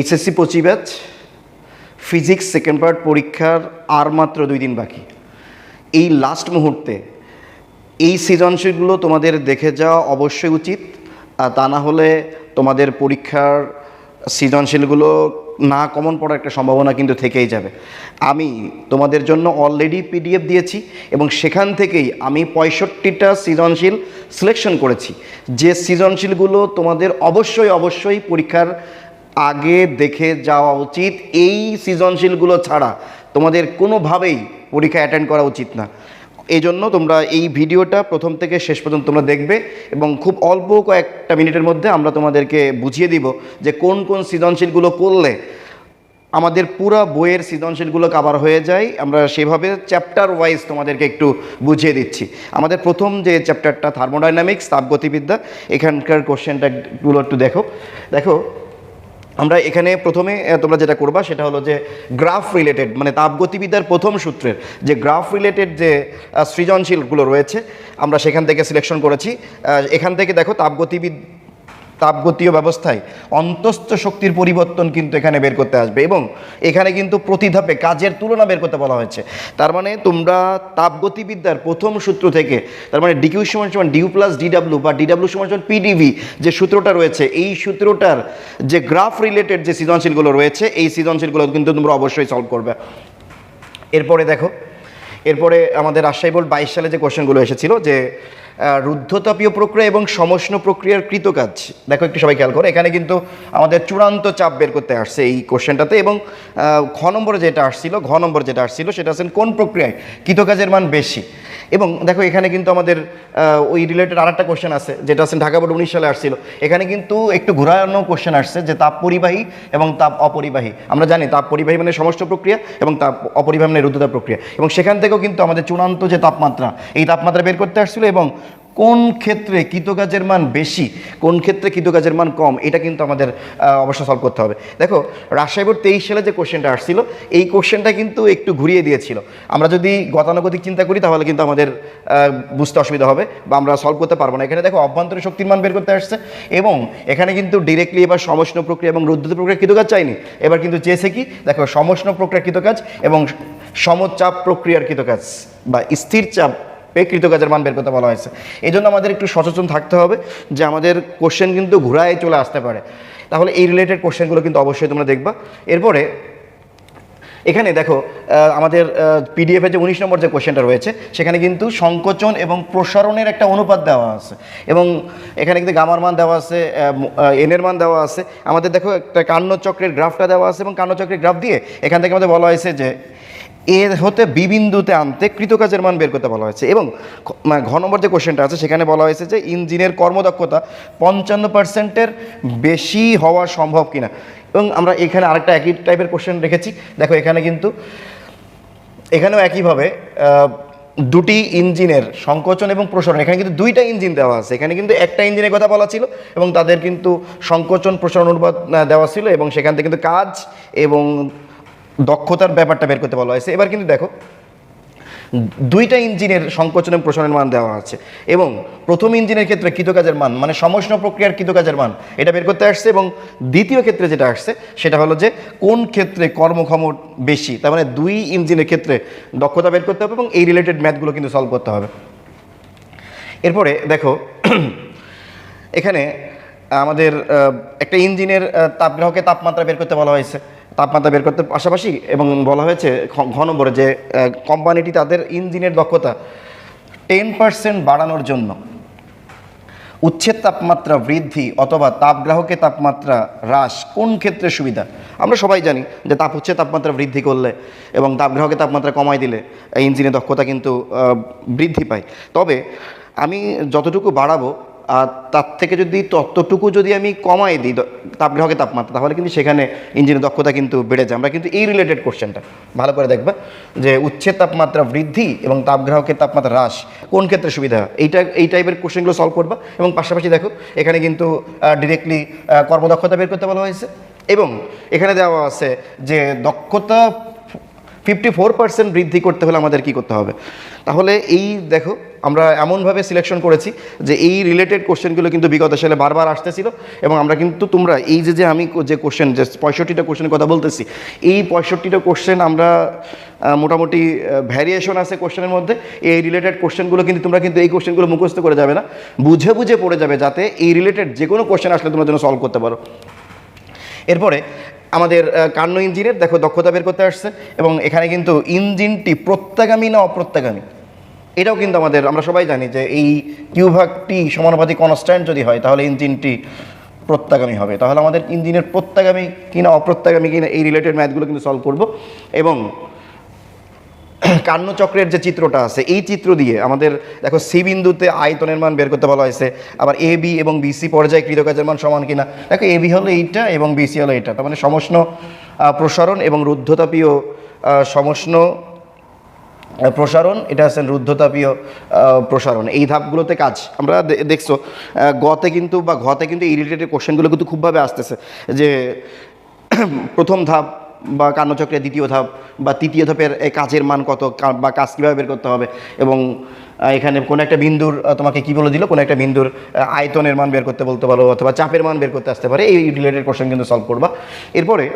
HSC পঁচি batch physics second part পরীক্ষার আর মাত্র দুই দিন বাকি। এই লাস্ট মুহূর্তে, এই সৃজনশীলগুলো তোমাদের দেখে যাওয়া অবশ্যই উচিত তা না হলে তোমাদের পরীক্ষার সৃজনশীলগুলো না কমন পড়ার একটা সম্ভাবনা কিন্তু থেকেই যাবে। আমি তোমাদের জন্য অলরেডি পিডিএফ দিয়েছি, এবং সেখান থেকেই আমি পঁয়ষট্টিটা সৃজনশীল সিলেকশন করেছি। যে সৃজনশীলগুলো তোমাদের অবশ্যই অবশ্যই পরীক্ষার আগে দেখে যাওয়া উচিত। এই সৃজনশীলগুলো ছাড়া তোমাদের কোনোভাবেই পরীক্ষা অ্যাটেন্ড করা উচিত না। এই জন্য তোমরা এই ভিডিওটা প্রথম থেকে শেষ পর্যন্ত তোমরা দেখবে এবং খুব অল্প কয়েকটা মিনিটের মধ্যে আমরা তোমাদেরকে বুঝিয়ে দিব যে কোন কোন সৃজনশীলগুলো করলে আমাদের পুরো বইয়ের সৃজনশীলগুলো কাভার হয়ে যায়। আমরা সেভাবে চ্যাপ্টার ওয়াইজ তোমাদেরকে একটু বুঝিয়ে দিচ্ছি। আমাদের প্রথম যে চ্যাপ্টারটা থার্মোডাইনামিক্স তাপগতিবিদ্যা, এখানকার কোশ্চেনটাগুলো একটু দেখো। দেখো আমরা এখানে প্রথমে তোমরা যেটা করবা সেটা হলো যে গ্রাফ রিলেটেড মানে তাপগতিবিদ্যার প্রথম সূত্রের যে গ্রাফ রিলেটেড যে সৃজনশীলগুলো রয়েছে, আমরা সেখান থেকে সিলেকশন করেছি। এখান থেকে দেখো তাপগতিবিদ তাপগতীয় ব্যবস্থায় অন্তস্থ শক্তির পরিবর্তন কিন্তু এখানে বের করতে আসবে এবং এখানে কিন্তু প্রতি ধাপে কাজের তুলনা বের করতে বলা হয়েছে। তার মানে তোমরা তাপগতিবিদ্যার প্রথম সূত্র থেকে, তার মানে ডিকিউ সমান সমান ডিউ প্লাস ডিডাব্লিউ বা ডিডাব্লু সমান সমান পিডিভি যে সূত্রটা রয়েছে, এই সূত্রটার যে গ্রাফ রিলেটেড যে সৃজনশীলগুলো রয়েছে, এই সৃজনশীলগুলো কিন্তু তোমরা অবশ্যই সলভ করবে। এরপরে দেখো, এরপরে আমাদের রাজশাহী বোর্ড বাইশ সালে যে কোশ্চেনগুলো এসেছিল যে রুদ্ধতাপীয় প্রক্রিয়া এবং সমষ্ণ প্রক্রিয়ার কৃতকাজ দেখো একটু সবাই খেয়াল করো, এখানে কিন্তু আমাদের চূড়ান্ত চাপ বের করতে আসছে এই কোশ্চেনটাতে এবং ঘ নম্বরে যেটা আসছিল, ঘ নম্বর যেটা আসছিল সেটা হচ্ছেন কোন প্রক্রিয়ায় কৃতকাজের মান বেশি। এবং দেখো এখানে কিন্তু আমাদের ওই রিলেটেড আরেকটা কোশ্চেন আছে, যেটা হচ্ছে ঢাকা বোর্ড উনিশ সালে আসছিল। এখানে কিন্তু একটু ঘোরানো কোশ্চেন আসছে যে তাপ পরিবাহী এবং তাপ অপরিবাহী। আমরা জানি তাপ পরিবাহী মানে সমস্ত প্রক্রিয়া এবং তাপ অপরিবাহী মানে রুদ্ধতা প্রক্রিয়া। এবং সেখান থেকেও কিন্তু আমাদের চূড়ান্ত যে তাপমাত্রা, এই তাপমাত্রা বের করতে আসছিল এবং কোন ক্ষেত্রে কৃতকাজের মান বেশি কোন ক্ষেত্রে কৃতকাজের মান কম এটা কিন্তু আমাদের আহ, অবশ্যই সলভ করতে হবে। দেখো রাজশাহী বোর্ড তেইশ সালে যে কোশ্চেনটা আসছিল এই কোশ্চেনটা কিন্তু একটু ঘুরিয়ে দিয়েছিল। আমরা যদি গতানুগতিক চিন্তা করি তাহলে কিন্তু আমাদের বুঝতে অসুবিধা হবে বা আমরা সলভ করতে পারব না। এখানে দেখো অভ্যন্তরীণ শক্তির মান বের করতে আসছে এবং এখানে কিন্তু ডিরেক্টলি এবার সমষ্ণ প্রক্রিয়া এবং রুদ্ধ প্রক্রিয়া কৃতকাজ চাইনি। এবার কিন্তু চেয়েছে কি? দেখো সমষ্ণ প্রক্রিয়া কৃতকাজ এবং সমচাপ প্রক্রিয়ার কৃতকাজ বা স্থির চাপ পে কৃতকাজের মান বের করতে বলা হয়েছে। এই জন্য আমাদের একটু সচেতন থাকতে হবে যে আমাদের কোশ্চেন কিন্তু ঘুরায় চলে আসতে পারে। তাহলে এই রিলেটেড কোশ্চেনগুলো কিন্তু অবশ্যই তোমরা দেখবা। এরপরে, এখানে দেখো আমাদের পিডিএফে যে উনিশ নম্বর যে কোশ্চেনটা রয়েছে, সেখানে কিন্তু সংকোচন এবং প্রসারণের একটা অনুপাত দেওয়া আছে। এবং এখানে কিন্তু গামার মান দেওয়া আছে এনের মান দেওয়া আছে। আমাদের দেখো একটা কান্নচক্রের গ্রাফটা দেওয়া আছে এবং কান্নচক্রের গ্রাফ দিয়ে এখান থেকে আমাদের বলা হয়েছে যে এর হতে বি বিন্দুতে আনতে কৃতকাজের মান বের করতে বলা হয়েছে। এবং মানে ঘ নম্বর যে কোশ্চেনটা আছে, সেখানে বলা হয়েছে যে ইঞ্জিনের কর্মদক্ষতা পঞ্চান্ন পার্সেন্টের বেশি হওয়া সম্ভব কিনা। এবং আমরা এখানে আরেকটা একই টাইপের কোশ্চেন রেখেছি। দেখো, এখানে কিন্তু, এখানেও একইভাবে দুটি ইঞ্জিনের সংকোচন এবং প্রসারণ, এখানে কিন্তু দুইটা ইঞ্জিন দেওয়া আছে। এখানে কিন্তু একটা ইঞ্জিনের কথা বলা ছিল এবং তাদের কিন্তু সংকোচন, প্রসারণ অনুপাত দেওয়া ছিল এবং সেখান থেকে কিন্তু কাজ এবং দক্ষতার ব্যাপারটা বের করতে বলা হয়েছে। এবার কিন্তু দেখো, দুইটা ইঞ্জিনের সংকোচন এবং প্রসারণের মান দেওয়া আছে এবং প্রথম ইঞ্জিনের ক্ষেত্রে কৃতকাজের মান মানে সমষ্ণ প্রক্রিয়ার কৃতকাজের মান, এটা বের করতে আসছে এবং দ্বিতীয় ক্ষেত্রে যেটা আসছে, সেটা হলো যে কোন ক্ষেত্রে কর্মক্ষম বেশি, তার মানে দুই ইঞ্জিনের ক্ষেত্রে দক্ষতা বের করতে হবে এবং এই রিলেটেড ম্যাথগুলো কিন্তু সলভ করতে হবে। এরপরে দেখো, এখানে আমাদের একটা ইঞ্জিনের তাপগ্রাহকে তাপমাত্রা বের করতে বলা হয়েছে। তাপমাত্রা বের করতে পাশাপাশি এবং বলা হয়েছে খ- ঘ যে কোম্পানিটি তাদের ইঞ্জিনের দক্ষতা টেন পার্সেন্ট বাড়ানোর জন্য উচ্ছেদ তাপমাত্রা বৃদ্ধি অথবা তাপগ্রাহকে তাপমাত্রা হ্রাস কোন ক্ষেত্রে সুবিধা? আমরা সবাই জানি যে তাপ উচ্ছেদ তাপমাত্রা বৃদ্ধি করলে এবং তাপগ্রাহকে তাপমাত্রা কমাই দিলে ইঞ্জিনের দক্ষতা কিন্তু বৃদ্ধি পায়। তবে আমি যতটুকু বাড়াবো তার থেকে যদি ততটুকু যদি আমি কমাই দিই, দ- তাপগ্রাহকে তাপমাত্রা, তাহলে কিন্তু সেখানে ইঞ্জিনের দক্ষতা কিন্তু বেড়ে যায়। আমরা কিন্তু এই রিলেটেড কোশ্চেনটা ভালো করে দেখবা, যে উচ্ছেদ তাপমাত্রা বৃদ্ধি এবং তাপগ্রাহকের তাপমাত্রা হ্রাস কোন ক্ষেত্রে সুবিধা? এইটা, এই টাইপের কোশ্চেনগুলো সলভ করবা এবং পাশাপাশি দেখো, এখানে কিন্তু ডিরেক্টলি কর্মদক্ষতা বের করতে বলা হয়েছে এবং এখানে দেওয়া আছে যে দক্ষতা ফিফটি ফোর পার্সেন্ট বৃদ্ধি করতে হলে আমাদের কি করতে হবে? তাহলে এই দেখো, আমরা এমনভাবে সিলেকশন করেছি যে এই রিলেটেড কোশ্চেনগুলো কিন্তু বিগত সালে বারবার আসতেছিল এবং আমরা কিন্তু তোমরা এই যে যে আমি যে কোশ্চেন যে পঁয়ষট্টিটা কোশ্চেনের কথা বলতেছি, এই পঁয়ষট্টিটা কোশ্চেন আমরা মোটামুটি ভ্যারিয়েশন আছে কোশ্চেনের মধ্যে। এই রিলেটেড কোশ্চেনগুলো কিন্তু তোমরা কিন্তু এই কোশ্চেনগুলো মুখস্থ করে যাবে না। বুঝে বুঝে পড়ে যাবে যাতে এই রিলেটেড যে কোনো কোশ্চেন আসলে তোমরা যেন সলভ করতে পারো। এরপরে আমাদের কান্ন ইঞ্জিনের, দেখো দক্ষতা বের করতে আসছে, এবং এখানে কিন্তু ইঞ্জিনটি প্রত্যাগামী না অপ্রত্যাগামী? এটাও কিন্তু আমাদের, আমরা সবাই জানি যে এই কিউভাগটি সমানুপাতিক কনস্ট্যান্ট যদি হয়, তাহলে ইঞ্জিনটি প্রত্যাগামী হবে। তাহলে আমাদের ইঞ্জিনের প্রত্যাগামী কিনা অপ্রত্যাগামী কিনা এই রিলেটেড ম্যাথগুলো কিন্তু সলভ করব। এবং কান্নচক্রের যে চিত্রটা আছে, এই চিত্র দিয়ে আমাদের দেখো সি বিন্দুতে আয়তনের মান বের করতে বলা হয়েছে, আবার এ বি এবং বিসি পর্যায়ে কৃতকাজের মান সমান কিনা। দেখো এ বি হলো এইটা এবং বিসি হলো এইটা তার মানে সমষ্ণ প্রসারণ এবং রুদ্ধতাপীয় সমষ্ণ প্রসারণ, এটা হচ্ছে রুদ্ধতাপীয় প্রসারণ। এই ধাপগুলোতে কাজ, আমরা দেখছ গতে কিন্তু বা ঘতে কিন্তু এই রিলেটেড কোশ্চেনগুলো কিন্তু খুবভাবে আসতেছে যে, প্রথম ধাপ বা কান্নচক্রের দ্বিতীয় ধাপ বা তৃতীয় ধাপের কাজের মান কত বা কাজ কীভাবে বের করতে হবে এবং এখানে কোনো একটা বিন্দুর তোমাকে কি বলে দিল? কোনো একটা বিন্দুর আয়তনের মান বের করতে বলতে পারো অথবা চাপের মান বের করতে আসতে পারে। এই রিলেটেড কোশ্চেন কিন্তু সলভ করবা। এরপরে,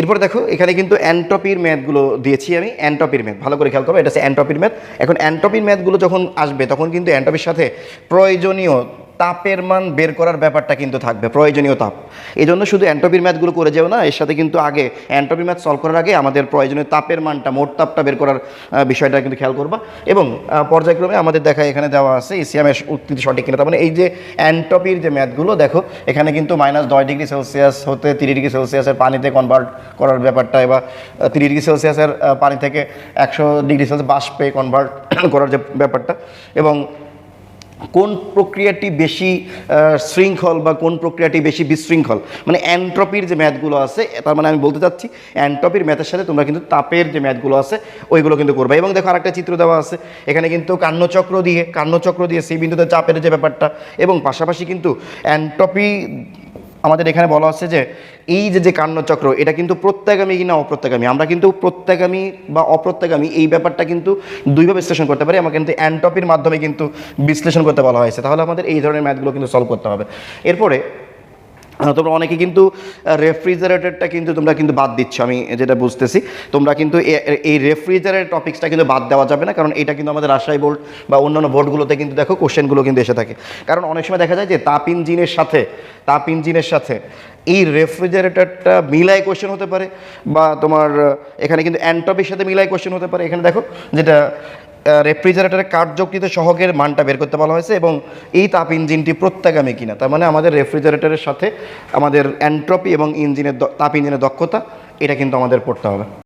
এরপর দেখো, এখানে কিন্তু অ্যান্টপির ম্যাথগুলো দিয়েছি আমি। অ্যান্টপির ম্যাথ, ভালো করে খেয়াল করো এটা হচ্ছে অ্যান্টপির ম্যাথ। এখন অ্যান্টপির ম্যাথগুলো যখন আসবে, তখন কিন্তু অ্যান্টপির সাথে প্রয়োজনীয় তাপের মান বের করার ব্যাপারটা কিন্তু থাকবে, প্রয়োজনীয় তাপ। এই জন্য শুধু অ্যান্টপির ম্যাথগুলো করে যাও না, এর সাথে কিন্তু আগে অ্যান্টপির ম্যাথ সলভ করার আগে আমাদের প্রয়োজনীয় তাপের মানটা, মোট তাপটা বের করার বিষয়টা কিন্তু খেয়াল করবা। এবং পর্যায়ক্রমে আমাদের দেখা এখানে দেওয়া আছে এসিএমের উত্তৃতি সঠিক কিনা, তার মানে এই যে অ্যান্টপির যে ম্যাথগুলো, দেখো, এখানে কিন্তু মাইনাস দশ ডিগ্রি সেলসিয়াস হতে তিরিশ ডিগ্রি সেলসিয়াসের পানিতে কনভার্ট করার ব্যাপারটা এবার তিরিশ ডিগ্রি সেলসিয়াসের পানি থেকে একশো ডিগ্রি সেলসিয়াস বাষ্পে কনভার্ট করার যে ব্যাপারটা। এবং কোন প্রক্রিয়াটি বেশি শৃঙ্খল বা কোন প্রক্রিয়াটি বেশি বিশৃঙ্খল? মানে অ্যান্ট্রপির যে ম্যাথগুলো আছে, তার মানে আমি বলতে চাচ্ছি অ্যান্ট্রপির ম্যাথের সাথে তোমরা কিন্তু তাপের যে ম্যাথগুলো আছে, ওইগুলো কিন্তু করবে। এবং দেখো আরেকটা চিত্র দেওয়া আছে, এখানে কিন্তু কান্নচক্র দিয়ে কান্নচক্র দিয়ে সেই বিন্দুতে চাপের যে ব্যাপারটা, এবং পাশাপাশি কিন্তু অ্যান্ট্রপি আমাদের এখানে বলা হচ্ছে যে এই যে যে কান্নচক্র, এটা কিন্তু প্রত্যাগামী কিনা অপ্রত্যাগামী? আমরা কিন্তু প্রত্যাগামী বা অপ্রত্যাগামী এই ব্যাপারটা কিন্তু দুইভাবে বিশ্লেষণ করতে পারি। আমরা কিন্তু অ্যান্টপির মাধ্যমে কিন্তু বিশ্লেষণ করতে বলা হয়েছে। তাহলে আমাদের এই ধরনের ম্যাথগুলো কিন্তু সলভ করতে হবে। এরপরে তোমরা অনেকে কিন্তু রেফ্রিজারেটরটা কিন্তু তোমরা কিন্তু বাদ দিচ্ছ, আমি যেটা বুঝতেছি। তোমরা কিন্তু এই রেফ্রিজারেট টপিক্সটা কিন্তু বাদ দেওয়া যাবে না, কারণ এটা কিন্তু আমাদের রাজশাহী বোর্ড বা অন্যান্য বোর্ডগুলোতে কিন্তু দেখো কোশ্চেনগুলো কিন্তু এসে থাকে। কারণ অনেক সময় দেখা যায় যে তাপ ইঞ্জিনের সাথে, তাপ ইঞ্জিনের সাথে এই রেফ্রিজারেটরটা মিলাই কোশ্চেন হতে পারে, বা তোমার, এখানে কিন্তু অ্যান্টপির সাথে মিলাই কোশ্চেন হতে পারে। এখানে দেখো, যেটা রেফ্রিজারেটরের কার্যকৃত সহগের মানটা বের করতে বলা হয়েছে এবং এই তাপ ইঞ্জিনটি প্রত্যাগামী কিনা। তার মানে আমাদের রেফ্রিজারেটরের সাথে আমাদের অ্যান্ট্রপি এবং ইঞ্জিনের তাপ ইঞ্জিনের দক্ষতা, এটা কিন্তু আমাদের পড়তে হবে।